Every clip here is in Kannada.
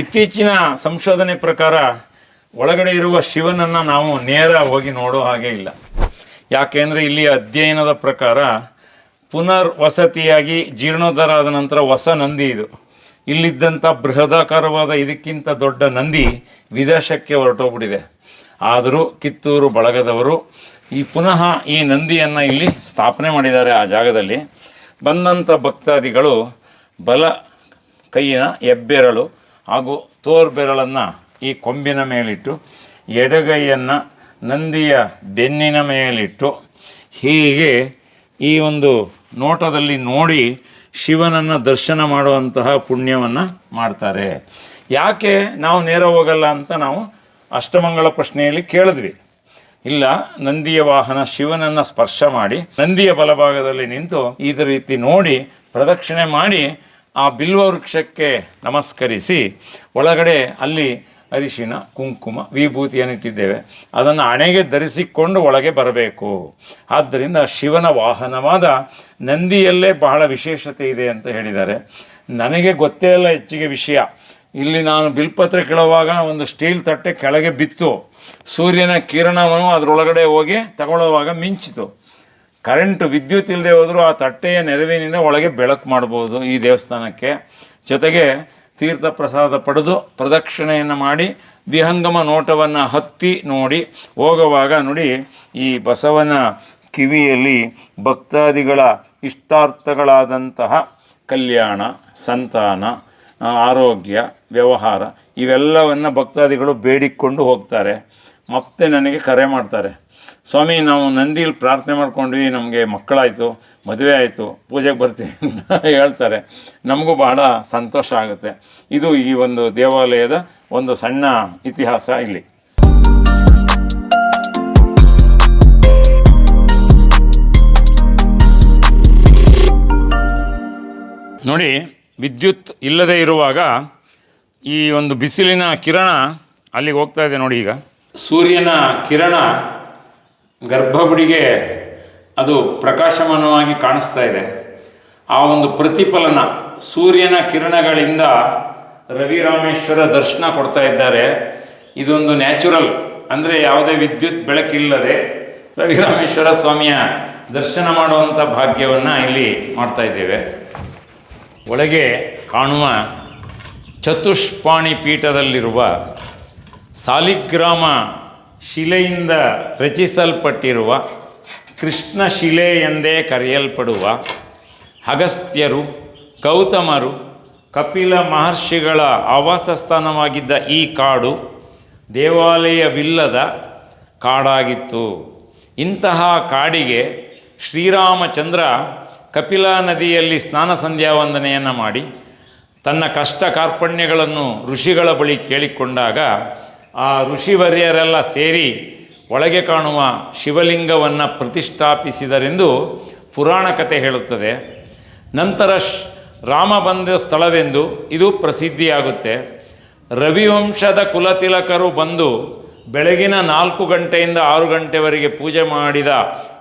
ಇತ್ತೀಚಿನ ಸಂಶೋಧನೆ ಪ್ರಕಾರ ಒಳಗಡೆ ಇರುವ ಶಿವನನ್ನು ನಾವು ನೇರ ಹೋಗಿ ನೋಡೋ ಹಾಗೆ ಇಲ್ಲ. ಯಾಕೆಂದರೆ ಇಲ್ಲಿ ಅಧ್ಯಯನದ ಪ್ರಕಾರ ಪುನರ್ವಸತಿಯಾಗಿ ಜೀರ್ಣೋದ್ಧಾರ ಆದ ನಂತರ ಹೊಸ ನಂದಿ ಇದು. ಇಲ್ಲಿದ್ದಂಥ ಬೃಹದಾಕಾರವಾದ ಇದಕ್ಕಿಂತ ದೊಡ್ಡ ನಂದಿ ವಿದೇಶಕ್ಕೆ ಹೊರಟೋಗ್ಬಿಟ್ಟಿದೆ. ಆದರೂ ಕಿತ್ತೂರು ಬಳಗದವರು ಈ ಪುನಃ ಈ ನಂದಿಯನ್ನು ಇಲ್ಲಿ ಸ್ಥಾಪನೆ ಮಾಡಿದ್ದಾರೆ ಆ ಜಾಗದಲ್ಲಿ. ಬಂದಂಥ ಭಕ್ತಾದಿಗಳು ಬಲ ಕೈಯಿನ ಹೆಬ್ಬೆರಳು ಹಾಗೂ ತೋರ್ಬೆರಳನ್ನು ಈ ಕೊಂಬಿನ ಮೇಲಿಟ್ಟು, ಎಡಗೈಯನ್ನು ನಂದಿಯ ಬೆನ್ನಿನ ಮೇಲಿಟ್ಟು, ಹೀಗೆ ಈ ಒಂದು ನೋಟದಲ್ಲಿ ನೋಡಿ ಶಿವನನ್ನು ದರ್ಶನ ಮಾಡುವಂತಹ ಪುಣ್ಯವನ್ನು ಮಾಡ್ತಾರೆ. ಯಾಕೆ ನಾವು ನೇರ ಹೋಗಲ್ಲ ಅಂತ ನಾವು ಅಷ್ಟಮಂಗಳ ಪ್ರಶ್ನೆಯಲ್ಲಿ ಕೇಳಿದ್ವಿ. ಇಲ್ಲ, ನಂದಿಯ ವಾಹನ ಶಿವನನ್ನು ಸ್ಪರ್ಶ ಮಾಡಿ, ನಂದಿಯ ಬಲಭಾಗದಲ್ಲಿ ನಿಂತು ಇದೇ ರೀತಿ ನೋಡಿ ಪ್ರದಕ್ಷಿಣೆ ಮಾಡಿ ಆ ಬಿಲ್ವ ವೃಕ್ಷಕ್ಕೆ ನಮಸ್ಕರಿಸಿ ಒಳಗಡೆ ಅಲ್ಲಿ ಅರಿಶಿನ, ಕುಂಕುಮ ವಿಭೂತಿಯನ್ನು ಇಟ್ಟಿದ್ದೇವೆ ಅದನ್ನು ಹಣೆಗೆ ಧರಿಸಿಕೊಂಡು ಒಳಗೆ ಬರಬೇಕು. ಆದ್ದರಿಂದ ಶಿವನ ವಾಹನವಾದ ನಂದಿಯಲ್ಲೇ ಬಹಳ ವಿಶೇಷತೆ ಇದೆ ಅಂತ ಹೇಳಿದ್ದಾರೆ. ನನಗೆ ಗೊತ್ತೇ ಇಲ್ಲ ಹೆಚ್ಚಿಗೆ ವಿಷಯ. ಇಲ್ಲಿ ನಾನು ಬಿಲ್ಪತ್ರೆ ಕೇಳುವಾಗ ಒಂದು ಸ್ಟೀಲ್ ತಟ್ಟೆ ಕೆಳಗೆ ಬಿತ್ತು. ಸೂರ್ಯನ ಕಿರಣವನ್ನು ಅದರೊಳಗಡೆ ಹೋಗಿ ತಗೊಳ್ಳುವಾಗ ಮಿಂಚಿತು. ಕರೆಂಟ್ ವಿದ್ಯುತ್ ಇಲ್ಲದೆ ಹೋದರೂ ಆ ತಟ್ಟೆಯ ನೆರವಿನಿಂದ ಒಳಗೆ ಬೆಳಕು ಮಾಡ್ಬೋದು ಈ ದೇವಸ್ಥಾನಕ್ಕೆ. ಜೊತೆಗೆ ತೀರ್ಥ ಪ್ರಸಾದ ಪಡೆದು ಪ್ರದಕ್ಷಿಣೆಯನ್ನು ಮಾಡಿ ವಿಹಂಗಮ ನೋಟವನ್ನು ಹತ್ತಿ ನೋಡಿ, ಹೋಗುವಾಗ ನೋಡಿ, ಈ ಬಸವನ ಕಿವಿಯಲ್ಲಿ ಭಕ್ತಾದಿಗಳ ಇಷ್ಟಾರ್ಥಗಳಾದಂತಹ ಕಲ್ಯಾಣ, ಸಂತಾನ, ಆರೋಗ್ಯ, ವ್ಯವಹಾರ, ಇವೆಲ್ಲವನ್ನು ಭಕ್ತಾದಿಗಳು ಬೇಡಿಕೊಂಡು ಹೋಗ್ತಾರೆ. ಮತ್ತೆ ನನಗೆ ಕರೆ ಮಾಡ್ತಾರೆ. ಸ್ವಾಮಿ, ನಾವು ನಂದಿಲಿ ಪ್ರಾರ್ಥನೆ ಮಾಡ್ಕೊಂಡ್ವಿ, ನಮಗೆ ಮಕ್ಕಳಾಯಿತು, ಮದುವೆ ಆಯಿತು, ಪೂಜೆಗೆ ಬರ್ತೀವಿ ಅಂತ ಹೇಳ್ತಾರೆ. ನಮಗೂ ಬಹಳ ಸಂತೋಷ ಆಗುತ್ತೆ. ಇದು ಈ ಒಂದು ದೇವಾಲಯದ ಒಂದು ಸಣ್ಣ ಇತಿಹಾಸ ಇಲ್ಲಿ. ನೋಡಿ, ವಿದ್ಯುತ್ ಇಲ್ಲದೆ ಇರುವಾಗ ಈ ಒಂದು ಬಿಸಿಲಿನ ಕಿರಣ ಅಲ್ಲಿಗೆ ಹೋಗ್ತಾ ಇದೆ ನೋಡಿ ಈಗ. ಸೂರ್ಯನ ಕಿರಣ ಗರ್ಭಗುಡಿಗೆ ಅದು ಪ್ರಕಾಶಮಾನವಾಗಿ ಕಾಣಿಸ್ತಾ ಇದೆ. ಆ ಒಂದು ಪ್ರತಿಫಲನ ಸೂರ್ಯನ ಕಿರಣಗಳಿಂದ ರವಿರಾಮೇಶ್ವರ ದರ್ಶನ ಕೊಡ್ತಾ ಇದ್ದಾರೆ. ಇದೊಂದು ನ್ಯಾಚುರಲ್, ಅಂದರೆ ಯಾವುದೇ ವಿದ್ಯುತ್ ಬೆಳಕಿಲ್ಲದೆ ರವಿರಾಮೇಶ್ವರ ಸ್ವಾಮಿಯ ದರ್ಶನ ಮಾಡುವಂಥ ಭಾಗ್ಯವನ್ನು ಇಲ್ಲಿ ಮಾಡ್ತಾ ಇದ್ದೇವೆ. ಒಳಗೆ ಕಾಣುವ ಚತುಷ್ಪಾಣಿ ಪೀಠದಲ್ಲಿರುವ ಸಾಲಿಗ್ರಾಮ ಶಿಲೆಯಿಂದ ರಚಿಸಲ್ಪಟ್ಟಿರುವ ಕೃಷ್ಣ ಶಿಲೆ ಎಂದೇ ಕರೆಯಲ್ಪಡುವ ಅಗಸ್ತ್ಯರು, ಗೌತಮರು, ಕಪಿಲ ಮಹರ್ಷಿಗಳ ಆವಾಸ ಸ್ಥಾನವಾಗಿದ್ದ ಈ ಕಾಡು ದೇವಾಲಯವಿಲ್ಲದ ಕಾಡಾಗಿತ್ತು. ಇಂತಹ ಕಾಡಿಗೆ ಶ್ರೀರಾಮಚಂದ್ರ ಕಪಿಲಾ ನದಿಯಲ್ಲಿ ಸ್ನಾನ ಸಂಧ್ಯಾ ವಂದನೆಯನ್ನು ಮಾಡಿ ತನ್ನ ಕಷ್ಟ ಕಾರ್ಪಣ್ಯಗಳನ್ನು ಋಷಿಗಳ ಬಳಿ ಕೇಳಿಕೊಂಡಾಗ ಆ ಋಷಿವರ್ಯರೆಲ್ಲ ಸೇರಿ ಒಳಗೆ ಕಾಣುವ ಶಿವಲಿಂಗವನ್ನು ಪ್ರತಿಷ್ಠಾಪಿಸಿದರೆಂದು ಪುರಾಣ ಕಥೆ ಹೇಳುತ್ತದೆ. ನಂತರ ಶ್ ರಾಮ ಬಂದ ಸ್ಥಳವೆಂದು ಇದು ಪ್ರಸಿದ್ಧಿಯಾಗುತ್ತೆ. ರವಿವಂಶದ ಕುಲತಿಲಕರು ಬಂದು ಬೆಳಗಿನ ನಾಲ್ಕು ಗಂಟೆಯಿಂದ ಆರು ಗಂಟೆವರೆಗೆ ಪೂಜೆ ಮಾಡಿದ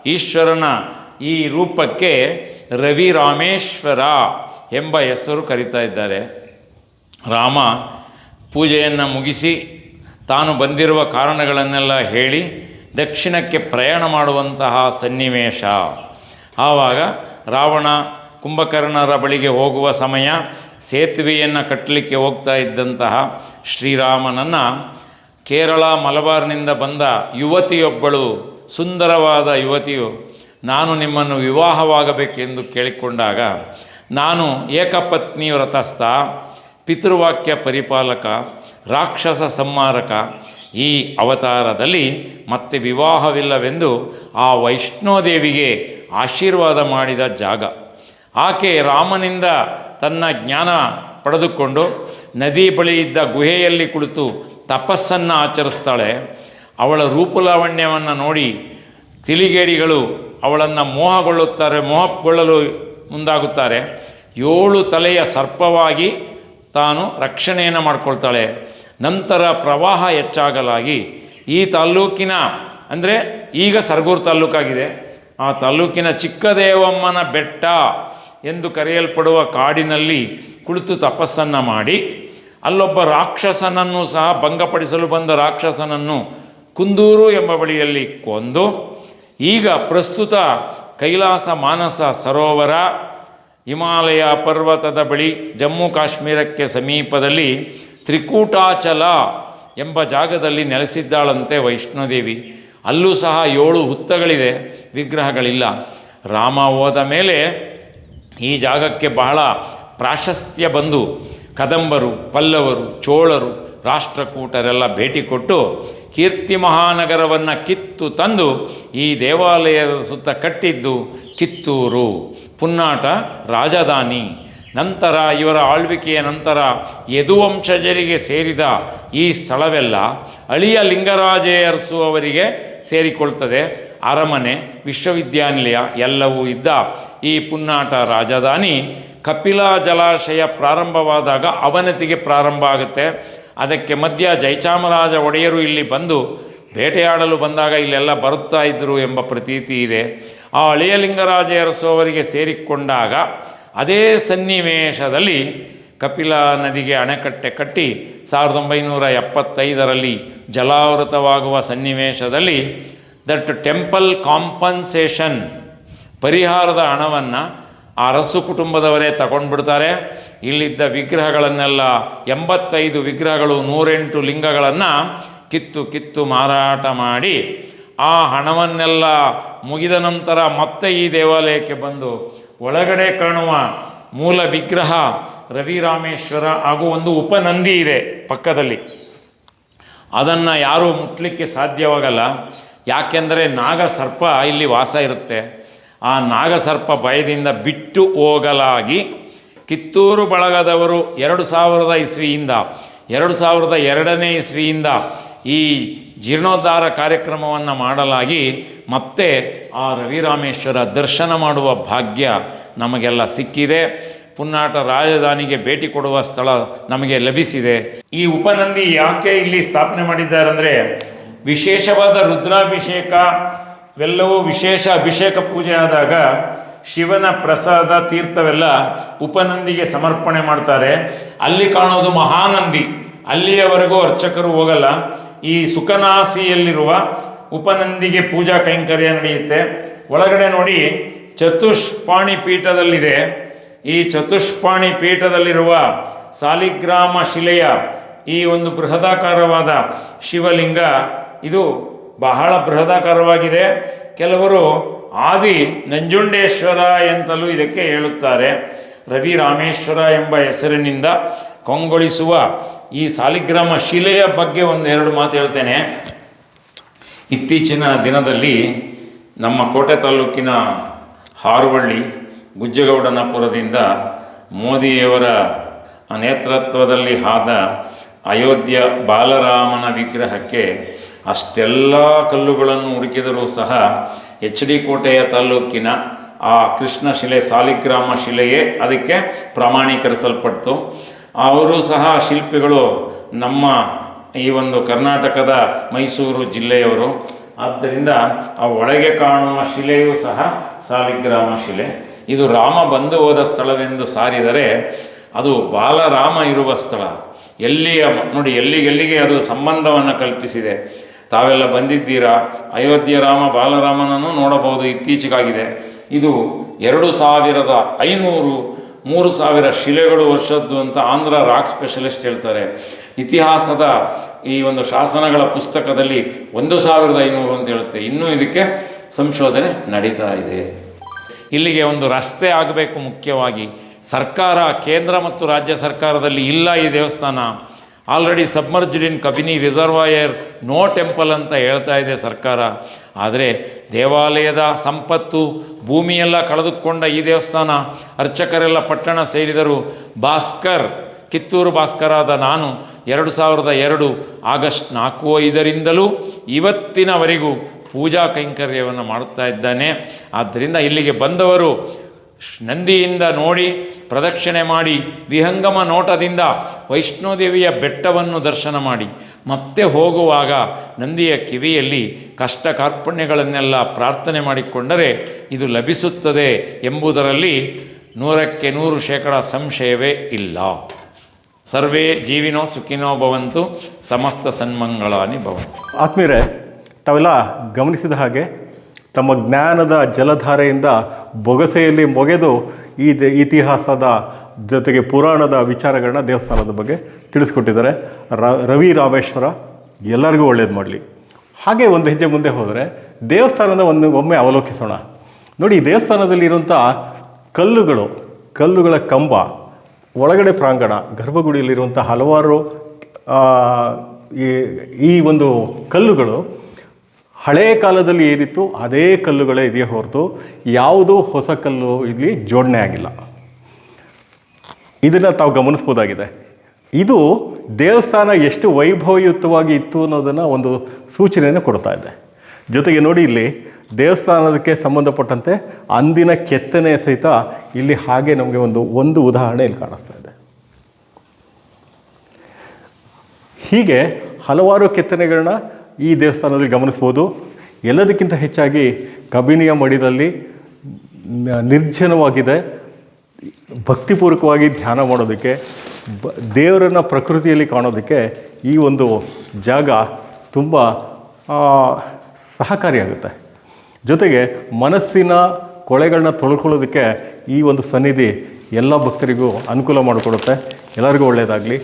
ಈಶ್ವರನ ಈ ರೂಪಕ್ಕೆ ರವಿ ರಾಮೇಶ್ವರ ಎಂಬ ಹೆಸರು ಕರೀತಾ ಇದ್ದಾರೆ. ರಾಮ ಪೂಜೆಯನ್ನು ಮುಗಿಸಿ ತಾನು ಬಂದಿರುವ ಕಾರಣಗಳನ್ನೆಲ್ಲ ಹೇಳಿ ದಕ್ಷಿಣಕ್ಕೆ ಪ್ರಯಾಣ ಮಾಡುವಂತಹ ಸನ್ನಿವೇಶ. ಆವಾಗ ರಾವಣ ಕುಂಭಕರ್ಣರ ಬಳಿಗೆ ಹೋಗುವ ಸಮಯ ಸೇತುವೆಯನ್ನು ಕಟ್ಟಲಿಕ್ಕೆ ಹೋಗ್ತಾ ಇದ್ದಂತಹ ಶ್ರೀರಾಮನನ್ನು ಕೇರಳ ಮಲಬಾರ್ನಿಂದ ಬಂದ ಯುವತಿಯೊಬ್ಬಳು, ಸುಂದರವಾದ ಯುವತಿಯು, ನಾನು ನಿಮ್ಮನ್ನು ವಿವಾಹವಾಗಬೇಕೆಂದು ಕೇಳಿಕೊಂಡಾಗ ನಾನು ಏಕಪತ್ನಿ ವ್ರತಸ್ಥ, ಪಿತೃವಾಕ್ಯ ಪರಿಪಾಲಕ ರಾಕ್ಷಸ ಸಂಹಾರಕ ಈ ಅವತಾರದಲ್ಲಿ ಮತ್ತೆ ವಿವಾಹವಿಲ್ಲವೆಂದು ಆ ವೈಷ್ಣೋದೇವಿಗೆ ಆಶೀರ್ವಾದ ಮಾಡಿದ ಜಾಗ. ಆಕೆ ರಾಮನಿಂದ ತನ್ನ ಜ್ಞಾನ ಪಡೆದುಕೊಂಡು ನದಿ ಬಳಿ ಇದ್ದ ಗುಹೆಯಲ್ಲಿ ಕುಳಿತು ತಪಸ್ಸನ್ನು ಆಚರಿಸ್ತಾಳೆ. ಅವಳ ರೂಪುಲಾವಣ್ಯವನ್ನು ನೋಡಿ ತಿಳಿಗೇಡಿಗಳು ಅವಳನ್ನು ಮೋಹಗೊಳ್ಳುತ್ತಾರೆ, ಮೋಹಗೊಳ್ಳಲು ಮುಂದಾಗುತ್ತಾರೆ. ಏಳು ತಲೆಯ ಸರ್ಪವಾಗಿ ತಾನು ರಕ್ಷಣೆಯನ್ನು ಮಾಡ್ಕೊಳ್ತಾಳೆ. ನಂತರ ಪ್ರವಾಹ ಹೆಚ್ಚಾಗಲಾಗಿ ಈ ತಾಲ್ಲೂಕಿನ, ಅಂದರೆ ಈಗ ಸರಗೂರು ತಾಲ್ಲೂಕಾಗಿದೆ, ಆ ತಾಲ್ಲೂಕಿನ ಚಿಕ್ಕದೇವಮ್ಮನ ಬೆಟ್ಟ ಎಂದು ಕರೆಯಲ್ಪಡುವ ಕಾಡಿನಲ್ಲಿ ಕುಳಿತು ತಪಸ್ಸನ್ನು ಮಾಡಿ, ಅಲ್ಲೊಬ್ಬ ರಾಕ್ಷಸನನ್ನು ಸಹ ಭಂಗಪಡಿಸಲು ಬಂದ ರಾಕ್ಷಸನನ್ನು ಕುಂದೂರು ಎಂಬ ಬಳಿಯಲ್ಲಿ ಕೊಂದು, ಈಗ ಪ್ರಸ್ತುತ ಕೈಲಾಸ ಮಾನಸ ಸರೋವರ, ಹಿಮಾಲಯ ಪರ್ವತದ ಬಳಿ ಜಮ್ಮು ಕಾಶ್ಮೀರಕ್ಕೆ ಸಮೀಪದಲ್ಲಿ ತ್ರಿಕೂಟಾಚಲ ಎಂಬ ಜಾಗದಲ್ಲಿ ನೆಲೆಸಿದ್ದಾಳಂತೆ ವೈಷ್ಣೋದೇವಿ. ಅಲ್ಲೂ ಸಹ ಏಳು ಹುತ್ತಗಳಿದೆ ವಿಗ್ರಹಗಳಿಲ್ಲ. ರಾಮ ಹೋದ ಮೇಲೆ ಈ ಜಾಗಕ್ಕೆ ಬಹಳ ಪ್ರಾಶಸ್ತ್ಯ ಬಂದು ಕದಂಬರು, ಪಲ್ಲವರು, ಚೋಳರು, ರಾಷ್ಟ್ರಕೂಟರೆಲ್ಲ ಭೇಟಿ ಕೊಟ್ಟು ಕೀರ್ತಿ ಮಹಾನಗರವನ್ನು ಕಿತ್ತು ತಂದು ಈ ದೇವಾಲಯದ ಸುತ್ತ ಕಟ್ಟಿದ್ದು ಕಿತ್ತೂರು. ಪುನ್ನಾಟ ರಾಜಧಾನಿ. ನಂತರ ಇವರ ಆಳ್ವಿಕೆಯ ನಂತರ ಯದುವಂಶಜರಿಗೆ ಸೇರಿದ ಈ ಸ್ಥಳವೆಲ್ಲ ಅಳಿಯ ಲಿಂಗರಾಜೇಯರ್ಸು ಅವರಿಗೆ ಸೇರಿಕೊಳ್ತದೆ. ಅರಮನೆ, ವಿಶ್ವವಿದ್ಯಾನಿಲಯ ಎಲ್ಲವೂ ಇದ್ದ ಈ ಪುನ್ನಾಟ ರಾಜಧಾನಿ ಕಪಿಲಾ ಜಲಾಶಯ ಪ್ರಾರಂಭವಾದಾಗ ಅವನತಿಗೆ ಪ್ರಾರಂಭ ಆಗುತ್ತೆ. ಅದಕ್ಕೆ ಮಧ್ಯ ಜಯಚಾಮರಾಜ ಒಡೆಯರು ಇಲ್ಲಿ ಬಂದು ಬೇಟೆಯಾಡಲು ಬಂದಾಗ ಇಲ್ಲೆಲ್ಲ ಬರುತ್ತಾ ಇದ್ದರು ಎಂಬ ಪ್ರತೀತಿ ಇದೆ. ಆ ಅಳಿಯಲಿಂಗರಾಜ ಅರಸು ಅವರಿಗೆ ಸೇರಿಕೊಂಡಾಗ ಅದೇ ಸನ್ನಿವೇಶದಲ್ಲಿ ಕಪಿಲಾ ನದಿಗೆ ಅಣೆಕಟ್ಟೆ ಕಟ್ಟಿ ಸಾವಿರದ ಒಂಬೈನೂರ ಎಪ್ಪತ್ತೈದರಲ್ಲಿ ಜಲಾವೃತವಾಗುವ ಸನ್ನಿವೇಶದಲ್ಲಿ ದಟ್ ಟೆಂಪಲ್ ಕಾಂಪನ್ಸೇಷನ್ ಪರಿಹಾರದ ಹಣವನ್ನು ಆ ಅರಸು ಕುಟುಂಬದವರೇ ತಗೊಂಡ್ಬಿಡ್ತಾರೆ. ಇಲ್ಲಿದ್ದ ವಿಗ್ರಹಗಳನ್ನೆಲ್ಲ ಎಂಬತ್ತೈದು ವಿಗ್ರಹಗಳು ನೂರೆಂಟು ಲಿಂಗಗಳನ್ನು ಕಿತ್ತು ಕಿತ್ತು ಮಾರಾಟ ಮಾಡಿ ಆ ಹಣವನ್ನೆಲ್ಲ ಮುಗಿದ ನಂತರ ಮತ್ತೆ ಈ ದೇವಾಲಯಕ್ಕೆ ಬಂದು ಒಳಗಡೆ ಕಾಣುವ ಮೂಲ ವಿಗ್ರಹ ರವಿರಾಮೇಶ್ವರ ಹಾಗೂ ಒಂದು ಉಪನಂದಿ ಇದೆ ಪಕ್ಕದಲ್ಲಿ. ಅದನ್ನು ಯಾರೂ ಮುಟ್ಲಿಕ್ಕೆ ಸಾಧ್ಯವಾಗಲ್ಲ. ಯಾಕೆಂದರೆ ನಾಗಸರ್ಪ ಇಲ್ಲಿ ವಾಸ ಇರುತ್ತೆ. ಆ ನಾಗಸರ್ಪ ಭಯದಿಂದ ಬಿಟ್ಟು ಹೋಗಲಾಗಿ ಕಿತ್ತೂರು ಬಳಗದವರು ಎರಡು ಸಾವಿರದ ಇಸ್ವಿಯಿಂದ, ಎರಡು ಸಾವಿರದ ಎರಡನೇ ಇಸ್ವಿಯಿಂದ ಈ ಜೀರ್ಣೋದ್ಧಾರ ಕಾರ್ಯಕ್ರಮವನ್ನು ಮಾಡಲಾಗಿ ಮತ್ತೆ ಆ ರವಿರಾಮೇಶ್ವರ ದರ್ಶನ ಮಾಡುವ ಭಾಗ್ಯ ನಮಗೆಲ್ಲ ಸಿಕ್ಕಿದೆ. ಪುನ್ನಾಟ ರಾಜಧಾನಿಗೆ ಭೇಟಿ ಕೊಡುವ ಸ್ಥಳ ನಮಗೆ ಲಭಿಸಿದೆ. ಈ ಉಪನಂದಿ ಯಾಕೆ ಇಲ್ಲಿ ಸ್ಥಾಪನೆ ಮಾಡಿದ್ದಾರೆ ಅಂದರೆ ವಿಶೇಷವಾದ ರುದ್ರಾಭಿಷೇಕವೆಲ್ಲವೂ ವಿಶೇಷ ಅಭಿಷೇಕ ಪೂಜೆ ಆದಾಗ ಶಿವನ ಪ್ರಸಾದ ತೀರ್ಥವೆಲ್ಲ ಉಪನಂದಿಗೆ ಸಮರ್ಪಣೆ ಮಾಡ್ತಾರೆ. ಅಲ್ಲಿ ಕಾಣೋದು ಮಹಾನಂದಿ. ಅಲ್ಲಿಯವರೆಗೂ ಅರ್ಚಕರು ಹೋಗಲ್ಲ. ಈ ಸುಖನಾಸಿಯಲ್ಲಿರುವ ಉಪನಂದಿಗೆ ಪೂಜಾ ಕೈಂಕರ್ಯ ನಡೆಯುತ್ತೆ. ಒಳಗಡೆ ನೋಡಿ ಚತುಷ್ಪಾಣಿ ಪೀಠದಲ್ಲಿದೆ ಈ ಚತುಷ್ಪಾಣಿ ಪೀಠದಲ್ಲಿರುವ ಸಾಲಿಗ್ರಾಮ ಶಿಲೆಯ ಈ ಒಂದು ಬೃಹದಾಕಾರವಾದ ಶಿವಲಿಂಗ, ಇದು ಬಹಳ ಬೃಹದಾಕಾರವಾಗಿದೆ. ಕೆಲವರು ಆದಿ ನಂಜುಂಡೇಶ್ವರ ಎಂತಲೂ ಇದಕ್ಕೆ ಹೇಳುತ್ತಾರೆ. ರವಿ ರಾಮೇಶ್ವರ ಎಂಬ ಹೆಸರಿನಿಂದ ಕೊಂಗೊಳಿಸುವ ಈ ಸಾಲಿಗ್ರಾಮ ಶಿಲೆಯ ಬಗ್ಗೆ ಒಂದು ಎರಡು ಮಾತು ಹೇಳ್ತೇನೆ. ಇತ್ತೀಚಿನ ದಿನದಲ್ಲಿ ನಮ್ಮ ಕೋಟೆ ತಾಲೂಕಿನ ಹಾರುವಳ್ಳಿ, ಗುಜ್ಜಗೌಡನಪುರದಿಂದ ಮೋದಿಯವರ ನೇತೃತ್ವದಲ್ಲಿ ಆದ ಅಯೋಧ್ಯ ಬಾಲರಾಮನ ವಿಗ್ರಹಕ್ಕೆ ಅಷ್ಟೆಲ್ಲ ಕಲ್ಲುಗಳನ್ನು ಹುಡುಕಿದರೂ ಸಹ ಎಚ್ ಡಿ ಕೋಟೆಯ ತಾಲೂಕಿನ ಆ ಕೃಷ್ಣ ಶಿಲೆ, ಸಾಲಿಗ್ರಾಮ ಶಿಲೆಯೇ ಅದಕ್ಕೆ ಪ್ರಮಾಣೀಕರಿಸಲ್ಪಡ್ತು. ಅವರು ಸಹ ಶಿಲ್ಪಿಗಳು ನಮ್ಮ ಈ ಒಂದು ಕರ್ನಾಟಕದ ಮೈಸೂರು ಜಿಲ್ಲೆಯವರು. ಆದ್ದರಿಂದ ಆ ಒಳಗೆ ಕಾಣುವ ಶಿಲೆಯೂ ಸಹ ಸಾಲಿಗ್ರಾಮ ಶಿಲೆ. ಇದು ರಾಮ ಬಂದು ಹೋದ ಸ್ಥಳವೆಂದು ಸಾರಿದರೆ ಅದು ಬಾಲರಾಮ ಇರುವ ಸ್ಥಳ. ಎಲ್ಲಿಯ ನೋಡಿ, ಎಲ್ಲಿಗೆಲ್ಲಿಗೆ ಅದು ಸಂಬಂಧವನ್ನು ಕಲ್ಪಿಸಿದೆ. ತಾವೆಲ್ಲ ಬಂದಿದ್ದೀರಾ? ಅಯೋಧ್ಯ ರಾಮ, ಬಾಲರಾಮನನ್ನು ನೋಡಬಹುದು. ಇತ್ತೀಚೆಗಾಗಿದೆ. ಇದು ಎರಡು ಸಾವಿರದ ಐನೂರು ಮೂರು ಸಾವಿರ ಶಿಲೆಗಳು ವರ್ಷದ್ದು ಅಂತ ಆಂಧ್ರ ರಾಕ್ ಸ್ಪೆಷಲಿಸ್ಟ್ ಹೇಳ್ತಾರೆ. ಇತಿಹಾಸದ ಈ ಒಂದು ಶಾಸನಗಳ ಪುಸ್ತಕದಲ್ಲಿ ಒಂದು ಸಾವಿರದ ಐನೂರು ಅಂತ ಹೇಳುತ್ತೆ. ಇನ್ನೂ ಇದಕ್ಕೆ ಸಂಶೋಧನೆ ನಡೀತಾ ಇದೆ. ಇಲ್ಲಿಗೆ ಒಂದು ರಸ್ತೆ ಆಗಬೇಕು ಮುಖ್ಯವಾಗಿ. ಸರ್ಕಾರ ಕೇಂದ್ರ ಮತ್ತು ರಾಜ್ಯ ಸರ್ಕಾರದಲ್ಲಿ ಇಲ್ಲ ಈ ದೇವಸ್ಥಾನ. Already submerged in Kabini reservoir no temple ಅಂತ ಹೇಳ್ತಾ ಇದೆ ಸರ್ಕಾರ. ಆದರೆ ದೇವಾಲಯದ ಸಂಪತ್ತು, ಭೂಮಿಯೆಲ್ಲ ಕಳೆದುಕೊಂಡ ಈ ದೇವಸ್ಥಾನ, ಅರ್ಚಕರೆಲ್ಲ ಪಟ್ಟಣ ಸೇರಿದರು. ಭಾಸ್ಕರ್, ಕಿತ್ತೂರು ಭಾಸ್ಕರಾದ ನಾನು ಎರಡು ಸಾವಿರದ ಎರಡು ಆಗಸ್ಟ್ ನಾಲ್ಕು ಐದರಿಂದಲೂ ಇವತ್ತಿನವರೆಗೂ ಪೂಜಾ ಕೈಂಕರ್ಯವನ್ನು ಮಾಡುತ್ತಾ ಇದ್ದಾನೆ. ಆದ್ದರಿಂದ ಇಲ್ಲಿಗೆ ಬಂದವರು ನಂದಿಯಿಂದ ನೋಡಿ ಪ್ರದಕ್ಷಿಣೆ ಮಾಡಿ ವಿಹಂಗಮ ನೋಟದಿಂದ ವೈಷ್ಣೋದೇವಿಯ ಬೆಟ್ಟವನ್ನು ದರ್ಶನ ಮಾಡಿ. ಮತ್ತೆ ಹೋಗುವಾಗ ನಂದಿಯ ಕಿವಿಯಲ್ಲಿ ಕಷ್ಟ ಕಾರ್ಪಣ್ಯಗಳನ್ನೆಲ್ಲ ಪ್ರಾರ್ಥನೆ ಮಾಡಿಕೊಂಡರೆ ಇದು ಲಭಿಸುತ್ತದೆ ಎಂಬುದರಲ್ಲಿ ನೂರಕ್ಕೆ ನೂರು ಶೇಕಡ ಸಂಶಯವೇ ಇಲ್ಲ. ಸರ್ವೇ ಜೀವಿನೋ ಸುಖಿನೋ ಭವಂತು, ಸಮಸ್ತ ಸನ್ಮಂಗಳಾನಿ ಭವಂತು. ಆತ್ಮೀಯರೇ, ತಾವೆಲ್ಲ ಗಮನಿಸಿದ ಹಾಗೆ ತಮ್ಮ ಜ್ಞಾನದ ಜಲಧಾರೆಯಿಂದ ಬೊಗಸೆಯಲ್ಲಿ ಮೊಗೆದು ಈ ಇತಿಹಾಸದ ಜೊತೆಗೆ ಪುರಾಣದ ವಿಚಾರಗಳನ್ನ ದೇವಸ್ಥಾನದ ಬಗ್ಗೆ ತಿಳಿಸ್ಕೊಟ್ಟಿದ್ದಾರೆ. ರವಿ ರಾಮೇಶ್ವರ, ಎಲ್ಲರಿಗೂ ಒಳ್ಳೇದು ಮಾಡಲಿ. ಹಾಗೆ ಒಂದು ಹೆಜ್ಜೆ ಮುಂದೆ ಹೋದರೆ ದೇವಸ್ಥಾನದ ಒಂದು ಒಮ್ಮೆ ಅವಲೋಕಿಸೋಣ. ನೋಡಿ ದೇವಸ್ಥಾನದಲ್ಲಿರುವಂಥ ಕಲ್ಲುಗಳು, ಕಲ್ಲುಗಳ ಕಂಬ, ಒಳಗಡೆ ಪ್ರಾಂಗಣ, ಗರ್ಭಗುಡಿಯಲ್ಲಿರುವಂಥ ಹಲವಾರು ಈ ಒಂದು ಕಲ್ಲುಗಳು ಹಳೆಯ ಕಾಲದಲ್ಲಿ ಏನಿತ್ತು, ಅದೇ ಕಲ್ಲುಗಳೇ ಇದೆಯೇ ಹೊರತು, ಯಾವುದೂ ಹೊಸ ಕಲ್ಲು ಇಲ್ಲಿ ಜೋಡಣೆ ಆಗಿಲ್ಲ. ಇದನ್ನು ತಾವು ಗಮನಿಸ್ಬೋದಾಗಿದೆ. ಇದು ದೇವಸ್ಥಾನ ಎಷ್ಟು ವೈಭವಯುತವಾಗಿ ಇತ್ತು ಅನ್ನೋದನ್ನು ಒಂದು ಸೂಚನೆಯನ್ನು ಕೊಡ್ತಾ ಇದೆ. ಜೊತೆಗೆ ನೋಡಿ ಇಲ್ಲಿ, ದೇವಸ್ಥಾನಕ್ಕೆ ಸಂಬಂಧಪಟ್ಟಂತೆ ಅಂದಿನ ಕೆತ್ತನೆ ಸಹಿತ ಇಲ್ಲಿ ಹಾಗೆ ನಮಗೆ ಒಂದು ಒಂದು ಉದಾಹರಣೆ ಇಲ್ಲಿ ಕಾಣಿಸ್ತಾ ಇದೆ. ಹೀಗೆ ಹಲವಾರು ಕೆತ್ತನೆಗಳನ್ನ ಈ ದೇವಸ್ಥಾನದಲ್ಲಿ ಗಮನಿಸ್ಬೋದು. ಎಲ್ಲದಕ್ಕಿಂತ ಹೆಚ್ಚಾಗಿ ಕಬಿನಿಯ ಮಡಿದಲ್ಲಿ ನಿರ್ಜನವಾಗಿದೆ. ಭಕ್ತಿಪೂರ್ವಕವಾಗಿ ಧ್ಯಾನ ಮಾಡೋದಕ್ಕೆ, ಬ, ದೇವರನ್ನು ಪ್ರಕೃತಿಯಲ್ಲಿ ಕಾಣೋದಕ್ಕೆ ಈ ಒಂದು ಜಾಗ ತುಂಬ ಸಹಕಾರಿಯಾಗುತ್ತೆ. ಜೊತೆಗೆ ಮನಸ್ಸಿನ ಕೊಳೆಗಳನ್ನ ತೊಳ್ಕೊಳ್ಳೋದಕ್ಕೆ ಈ ಒಂದು ಸನ್ನಿಧಿ ಎಲ್ಲ ಭಕ್ತರಿಗೂ ಅನುಕೂಲ ಮಾಡಿಕೊಡುತ್ತೆ. ಎಲ್ಲರಿಗೂ ಒಳ್ಳೆಯದಾಗಲಿ.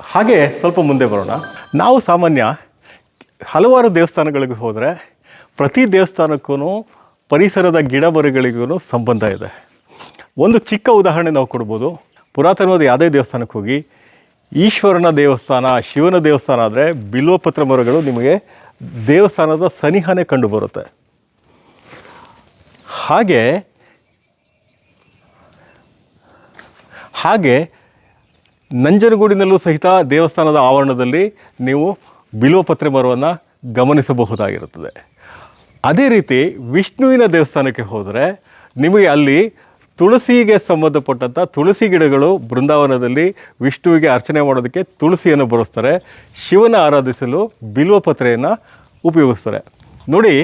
ಹಾಗೆ ಸ್ವಲ್ಪ ಮುಂದೆ ಬರೋಣ. ನಾವು ಸಾಮಾನ್ಯ ಹಲವಾರು ದೇವಸ್ಥಾನಗಳಿಗೆ ಹೋದರೆ ಪ್ರತಿ ದೇವಸ್ಥಾನಕ್ಕೂ ಪರಿಸರದ ಗಿಡಮರಗಳಿಗೂ ಸಂಬಂಧ ಇದೆ. ಒಂದು ಚಿಕ್ಕ ಉದಾಹರಣೆ ನಾವು ಕೊಡ್ಬೋದು. ಪುರಾತನವಾದ ಯಾವುದೇ ದೇವಸ್ಥಾನಕ್ಕೆ ಹೋಗಿ ಈಶ್ವರನ ದೇವಸ್ಥಾನ, ಶಿವನ ದೇವಸ್ಥಾನ ಆದರೆ ಬಿಲ್ವಪತ್ರ ಮರಗಳು ನಿಮಗೆ ದೇವಸ್ಥಾನದ ಸನಿಹನೇ ಕಂಡು ಬರುತ್ತೆ. ಹಾಗೆ ಹಾಗೆ ನಂಜನಗೂಡಿನಲ್ಲೂ ಸಹಿತ ದೇವಸ್ಥಾನದ ಆವರಣದಲ್ಲಿ ನೀವು ಬಿಲ್ವಪತ್ರೆ ಮರವನ್ನು ಗಮನಿಸಬಹುದಾಗಿರುತ್ತದೆ. ಅದೇ ರೀತಿ ವಿಷ್ಣುವಿನ ದೇವಸ್ಥಾನಕ್ಕೆ ಹೋದರೆ ನಿಮಗೆ ಅಲ್ಲಿ ತುಳಸಿಗೆ ಸಂಬಂಧಪಟ್ಟಂಥ ತುಳಸಿ ಗಿಡಗಳು ಬೃಂದಾವನದಲ್ಲಿ ವಿಷ್ಣುವಿಗೆ ಅರ್ಚನೆ ಮಾಡೋದಕ್ಕೆ ತುಳಸಿಯನ್ನು ಬಳಸ್ತಾರೆ ಶಿವನ ಆರಾಧಿಸಲು ಬಿಲ್ವಪತ್ರೆಯನ್ನು ಉಪಯೋಗಿಸ್ತಾರೆ. ನೋಡಿ,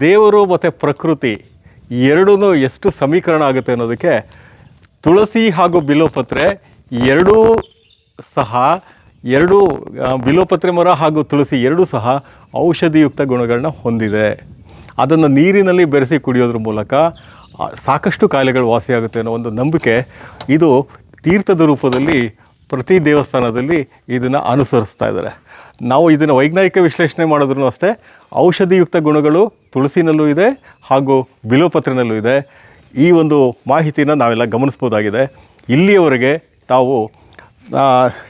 ದೇವರು ಮತ್ತು ಪ್ರಕೃತಿ ಎರಡೂ ಎಷ್ಟು ಸಮೀಕರಣ ಆಗುತ್ತೆ ಅನ್ನೋದಕ್ಕೆ ತುಳಸಿ ಹಾಗೂ ಬಿಲ್ವಪತ್ರೆ ಎರಡೂ ಸಹ ಎರಡೂ ಬಿಲೋಪತ್ರೆ ಮರ ಹಾಗೂ ತುಳಸಿ ಎರಡೂ ಸಹ ಔಷಧಿಯುಕ್ತ ಗುಣಗಳನ್ನ ಹೊಂದಿದೆ. ಅದನ್ನು ನೀರಿನಲ್ಲಿ ಬೆರೆಸಿ ಕುಡಿಯೋದ್ರ ಮೂಲಕ ಸಾಕಷ್ಟು ಕಾಯಿಲೆಗಳು ವಾಸಿಯಾಗುತ್ತೆ ಅನ್ನೋ ಒಂದು ನಂಬಿಕೆ ಇದು ತೀರ್ಥದ ರೂಪದಲ್ಲಿ ಪ್ರತಿ ದೇವಸ್ಥಾನದಲ್ಲಿ ಇದನ್ನು ಅನುಸರಿಸ್ತಾ ಇದ್ದಾರೆ. ನಾವು ಇದನ್ನು ವೈಜ್ಞಾನಿಕ ವಿಶ್ಲೇಷಣೆ ಮಾಡಿದ್ರೂ ಅಷ್ಟೇ, ಔಷಧಿಯುಕ್ತ ಗುಣಗಳು ತುಳಸಿನಲ್ಲೂ ಇದೆ ಹಾಗೂ ಬಿಲ್ವಪತ್ರೆನಲ್ಲೂ ಇದೆ. ಈ ಒಂದು ಮಾಹಿತಿನ ನಾವೆಲ್ಲ ಗಮನಿಸ್ಬೋದಾಗಿದೆ. ಇಲ್ಲಿಯವರೆಗೆ ತಾವು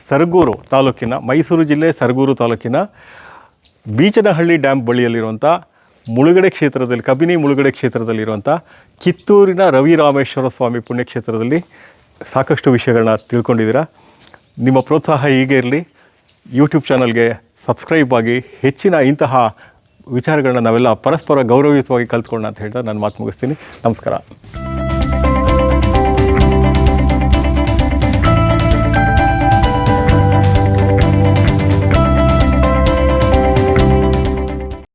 ಸರಗೂರು ತಾಲೂಕಿನ ಮೈಸೂರು ಜಿಲ್ಲೆ ಸರಗೂರು ತಾಲೂಕಿನ ಬೀಚನಹಳ್ಳಿ ಡ್ಯಾಮ್ ಬಳಿಯಲ್ಲಿರುವಂಥ ಮುಳುಗಡೆ ಕ್ಷೇತ್ರದಲ್ಲಿ, ಕಬಿನಿ ಮುಳುಗಡೆ ಕ್ಷೇತ್ರದಲ್ಲಿರುವಂಥ ಕಿತ್ತೂರಿನ ರವಿ ರಾಮೇಶ್ವರ ಸ್ವಾಮಿ ಪುಣ್ಯಕ್ಷೇತ್ರದಲ್ಲಿ ಸಾಕಷ್ಟು ವಿಷಯಗಳನ್ನ ತಿಳ್ಕೊಂಡಿದ್ದೀರಾ. ನಿಮ್ಮ ಪ್ರೋತ್ಸಾಹ ಹೀಗೆ ಇರಲಿ. ಯೂಟ್ಯೂಬ್ ಚಾನಲ್ಗೆ ಸಬ್ಸ್ಕ್ರೈಬ್ ಆಗಿ ಹೆಚ್ಚಿನ ಇಂತಹ ವಿಚಾರಗಳನ್ನ ನಾವೆಲ್ಲ ಪರಸ್ಪರ ಗೌರವಯುತವಾಗಿ ಕಲ್ತ್ಕೊಳ್ಳೋಣ ಅಂತ ಹೇಳ್ತಾ ನಾನು ಮಾತು ಮುಗಿಸ್ತೀನಿ. ನಮಸ್ಕಾರ.